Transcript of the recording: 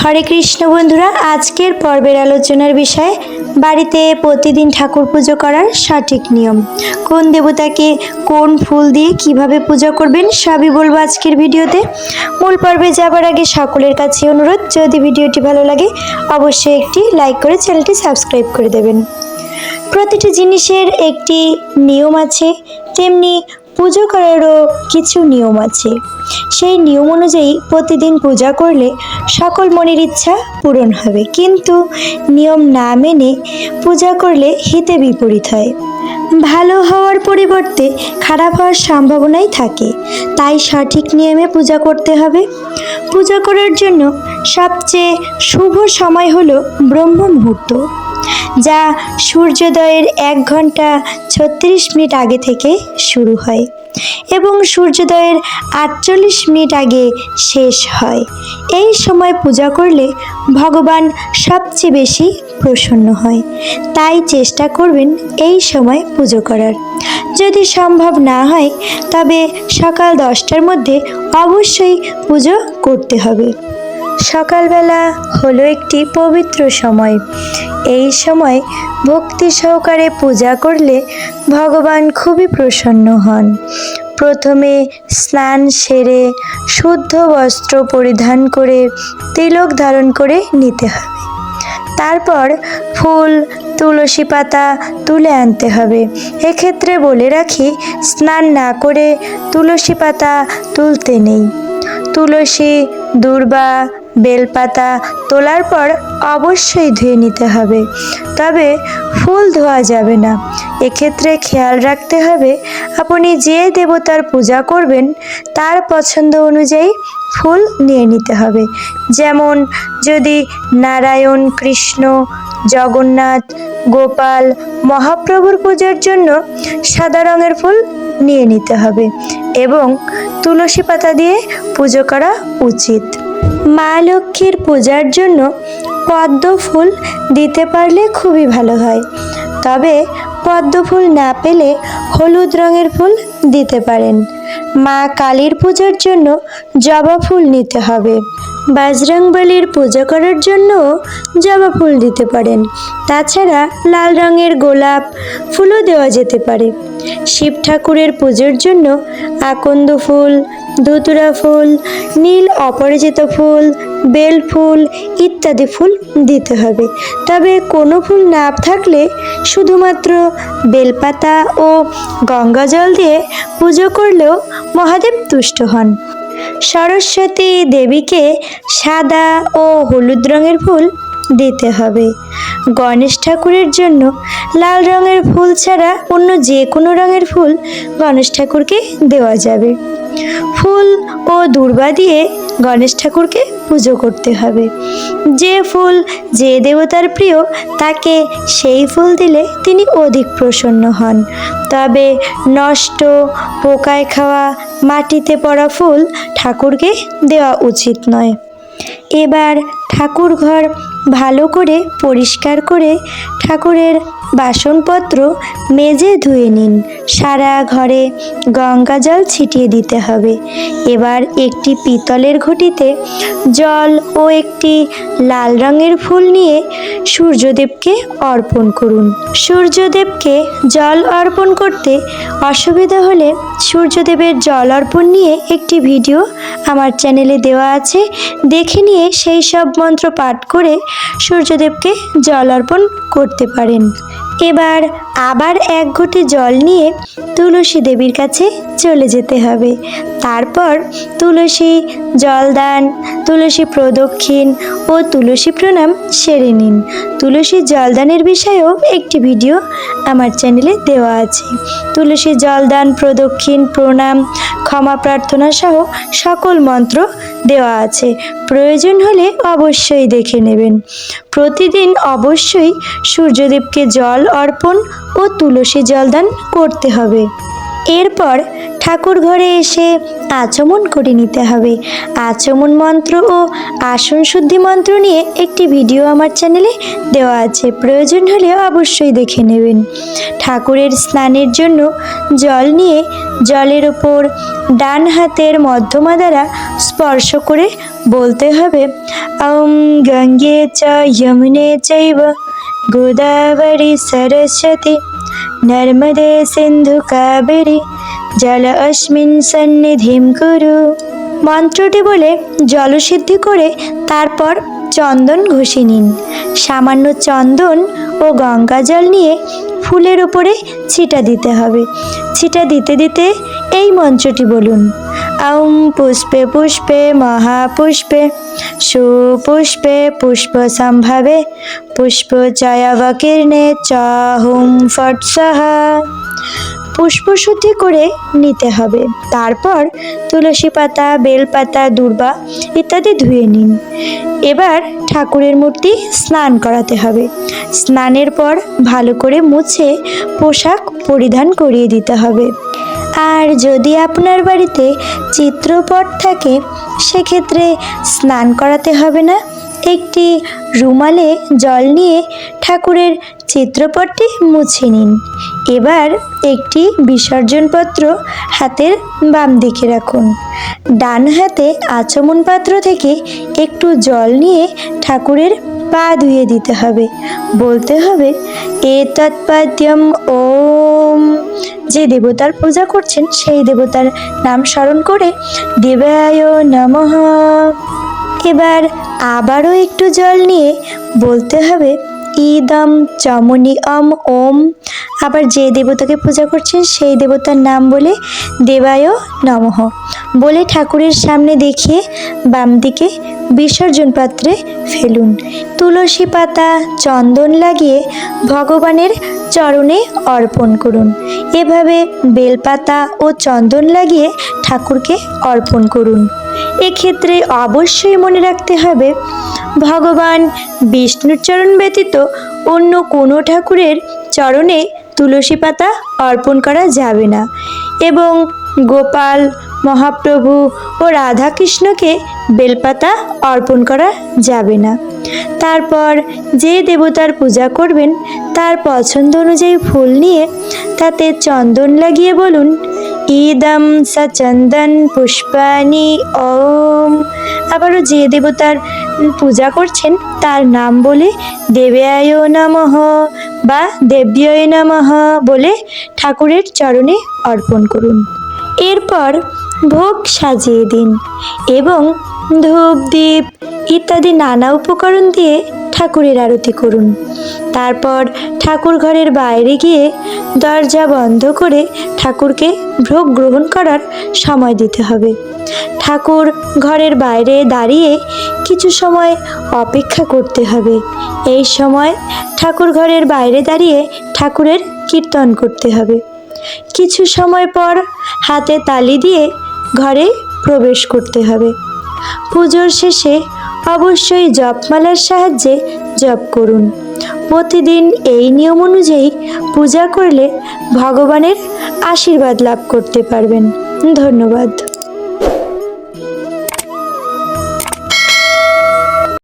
হরে কৃষ্ণ বন্ধুরা, আজকের পর্বের আলোচনার বিষয়, বাড়িতে প্রতিদিন ঠাকুর পুজো করার সঠিক নিয়ম। কোন দেবতাকে কোন ফুল দিয়ে কীভাবে পূজা করবেন, সবই বলব আজকের ভিডিওতে। মূল পর্বে যাবার আগে সকলের কাছে অনুরোধ, যদি ভিডিওটি ভালো লাগে, অবশ্যই একটি লাইক করে চ্যানেলটি সাবস্ক্রাইব করে দেবেন। প্রতিটি জিনিসের একটি নিয়ম আছে, তেমনি পুজো করারও কিছু নিয়ম আছে। সেই নিয়ম অনুযায়ী প্রতিদিন পূজা করলে সকল মনের ইচ্ছা পূরণ হবে। কিন্তু নিয়ম না মেনে পূজা করলে হিতে বিপরীত হয়। ভালো হওয়ার পরিবর্তে খারাপ হওয়ার সম্ভাবনাই থাকে। তাই সঠিক নিয়মে পূজা করতে হবে। পূজা করার জন্য সবচেয়ে শুভ সময় হলো ব্রহ্ম মুহূর্ত, যা সূর্যোদয়ের এক ঘণ্টা ছত্রিশ মিনিট আগে থেকে শুরু হয়। এবং সূর্যোদয়ের আটচল্লিশ মিনিট আগে শেষ হয়। এই সময় পূজা করলে ভগবান সবচেয়ে বেশি প্রসন্ন হয়। তাই চেষ্টা করবেন এই সময় পুজো করার। যদি সম্ভব না হয়, তবে সকাল দশটার মধ্যে অবশ্যই পুজো করতে হবে। সকালবেলা হলো একটি পবিত্র সময়। এই সময় ভক্তি সহকারে পূজা করলে ভগবান খুবই প্রসন্ন হন। প্রথমে স্নান সেরে শুদ্ধ বস্ত্র পরিধান করে তিলক ধারণ করে নিতে হবে। তারপর ফুল, তুলসী পাতা তুলে আনতে হবে। এক্ষেত্রে বলে রাখি, স্নান না করে তুলসী পাতা তুলতে নেই। তুলসী, দূর্বা বেলপাতা তোলার পর অবশ্যই ধুয়ে নিতে হবে। তবে ফুল ধোয়া যাবে না। এক্ষেত্রে খেয়াল রাখতে হবে, আপনি যে দেবতার পূজা করবেন, তার পছন্দ অনুযায়ী ফুল নিয়ে নিতে হবে। যেমন, যদি নারায়ণ, কৃষ্ণ, জগন্নাথ, গোপাল, মহাপ্রভুর পূজার জন্য সাদা রঙের ফুল নিয়ে নিতে হবে এবং তুলসী পাতা দিয়ে পুজো করা উচিত। মা লক্ষ্মীর পূজার জন্য পদ্ম ফুল দিতে পারলে খুবই ভালো হয়। তবে পদ্ম ফুল না পেলে হলুদ রঙের ফুল দিতে পারেন। মা কালীর পূজার জন্য জবা ফুল নিতে হবে। বাজরংবলির পূজা করার জন্য জবা ফুল দিতে পারেন। তাছাড়া লাল রঙের গোলাপ ফুলও দেওয়া যেতে পারে। শিব ঠাকুরের পুজোর জন্য আকন্দ ফুল, ধুতুরা ফুল, নীল অপরাজিত ফুল, বেল ফুল ইত্যাদি ফুল দিতে হবে। তবে কোনো ফুল না থাকলে শুধুমাত্র বেলপাতা ও গঙ্গা জল দিয়ে পুজো করলেও মহাদেব তুষ্ট হন। সরস্বতী দেবীকে সাদা ও হলুদ রঙের ফুল দিতে হবে। গণেশ ঠাকুরের জন্য লাল রঙের ফুল ছাড়া অন্য যে কোনো রঙের ফুল গণেশ ঠাকুরকে দেওয়া যাবে। ফুল ও দূর্বা দিয়ে গণেশ ঠাকুরকে পুজো করতে হবে। যে ফুল যে দেবতার প্রিয়, তাকে সেই ফুল দিলে তিনি অধিক প্রসন্ন হন। তবে নষ্ট, পোকায় খাওয়া, মাটিতে পড়া ফুল ঠাকুরকে দেওয়া উচিত নয়। এবার ঠাকুর ঘর ভালো করে পরিষ্কার করে ঠাকুরের বাসনপত্র মেজে ধুয়ে নিন। সারা ঘরে গঙ্গা জল ছিটিয়ে দিতে হবে। এবার একটি পিতলের ঘটিতে জল ও একটি লাল রঙের ফুল নিয়ে সূর্যদেবকে অর্পণ করুন। সূর্যদেবকে জল অর্পণ করতে অসুবিধা হলে সূর্যদেবের জল অর্পণ নিয়ে একটি ভিডিও আমার চ্যানেলে দেওয়া আছে। দেখে নিয়ে সেই সব মন্ত্র পাঠ করে সূর্যদেবকে জল অর্পণ করতে পারেন। এবার আবার এক ঘটি জল নিয়ে তুলসী দেবীর কাছে চলে যেতে হবে। তারপর তুলসী জলদান, তুলসী প্রদক্ষিণ ও তুলসী প্রণাম সেরে নিন। তুলসী জলদানের বিষয়েও একটি ভিডিও আমার চ্যানেলে দেওয়া আছে। তুলসী জলদান, প্রদক্ষিণ, প্রণাম, ক্ষমা প্রার্থনা সহ সকল মন্ত্র দেওয়া আছে। প্রয়োজন হলে অবশ্যই দেখে নেবেন। প্রতিদিন অবশ্যই সূর্যদেবকে জল অর্পণ ও তুলসী জলদান করতে হবে। এরপর ঠাকুর ঘরে এসে আচমন করে নিতে হবে। আচমন মন্ত্র ও আসন শুদ্ধি মন্ত্র নিয়ে একটি ভিডিও আমার চ্যানেলে দেওয়া আছে। প্রয়োজন হলে অবশ্যই দেখে নেবেন। ঠাকুরের স্নানের জন্য জল নিয়ে জলের ওপর ডান হাতের মধ্যমা দ্বারা স্পর্শ করে বলতে হবে, ওম গঙ্গে চ, যমুনে চৈব। গোদাবরী সরস্বতী নর্মদে সিন্ধু কাবেরী জল অস্মিন সন্নিধিম কুরু মন্ত্রটি বলে জলসিদ্ধি করে তারপর চন্দন ঘষে নিন। সামান্য চন্দন ও গঙ্গা জল নিয়ে ফুলের উপরে ছিটা দিতে হবে। ছিটা দিতে দিতে এই মন্ত্রটি বলুন। আউম পুষ্পে পুষ্পে, মহাপুষ্পে, সুপুষ্পে পুষ্প সম্ভাবে, পুষ্প চয়াবকীর্ণে চ হুম ফট সাহা। পুষ্পশুদ্ধি করে নিতে হবে। তারপর তুলসী পাতা বেলপাতা দূর্বা ইত্যাদি ধুয়ে নিন। এবার ঠাকুরের মূর্তি স্নান করাতে হবে। স্নানের পর ভালো করে মুছে পোশাক পরিধান করিয়ে দিতে হবে। আর যদি আপনার বাড়িতে চিত্রপট থাকে, সেক্ষেত্রে স্নান করাতে হবে না। একটি রুমালে জল নিয়ে ঠাকুরের চিত্রপটটি মুছে নিন। এবার একটি বিসর্জনপত্র হাতের বাম দিকে রাখুন। ডান হাতে আচমন পাত্র থেকে একটু জল নিয়ে ঠাকুরের পা ধুয়ে দিতে হবে। বলতে হবে, এ তৎপাদ্যম ওম যে দেবতার পূজা করছেন, সেই দেবতার নাম স্মরণ করে দেবায় নমঃ। এবার আবারও একটু জল নিয়ে বলতে হবে ইদম চমনি অম, ওম। আবার যে দেবতাকে পূজা করছেন, সেই দেবতার নাম বলে দেবায় নমঃ। বলে ঠাকুরের সামনে দেখিয়ে বাম দিকে বিসর্জন পাত্রে ফেলুন। তুলসী পাতা, চন্দন লাগিয়ে ভগবানের চরণে অর্পণ করুন। এভাবে বেলপাতা ও চন্দন লাগিয়ে ঠাকুরকে অর্পণ করুন। এক্ষেত্রে অবশ্যই মনে রাখতে হবে, ভগবান বিষ্ণুর চরণ ব্যতীত অন্য কোনো ঠাকুরের চরণে তুলসী পাতা অর্পণ করা যাবে না এবং গোপাল, মহাপ্রভু ও রাধাকৃষ্ণকে বেলপাতা অর্পণ করা যাবে না। তারপর যে দেবতার পূজা করবেন, তার পছন্দ অনুযায়ী ফুল নিয়ে তাতে চন্দন লাগিয়ে বলুন। ইদম সচন্দন পুষ্পানি ওম আবারও যে দেবতার পূজা করছেন, তার নাম বলে দেব্যায় নমঃ বা দেব্যয় নমঃ বলে ঠাকুরের চরণে অর্পণ করুন। এরপর ভোগ সাজিয়ে দিন এবং ধূপ দ্বীপ ইত্যাদি নানা উপকরণ দিয়ে ঠাকুরের আরতি করুন। তারপর ঠাকুর ঘরের বাইরে গিয়ে দরজা বন্ধ করে ঠাকুরকে ভোগ গ্রহণ করার সময় দিতে হবে। ঠাকুর ঘরের বাইরে দাঁড়িয়ে কিছু সময় অপেক্ষা করতে হবে। এই সময় ঠাকুর ঘরের বাইরে দাঁড়িয়ে ঠাকুরের কীর্তন করতে হবে। কিছু সময় পর হাতে তালি দিয়ে ঘরে প্রবেশ করতে হবে। পুজোর শেষে অবশ্যই জপমালার সাহায্যে জপ করুন। প্রতিদিন এই নিয়ম অনুযায়ী পূজা করলে ভগবানের আশীর্বাদ লাভ করতে পারবেন। ধন্যবাদ।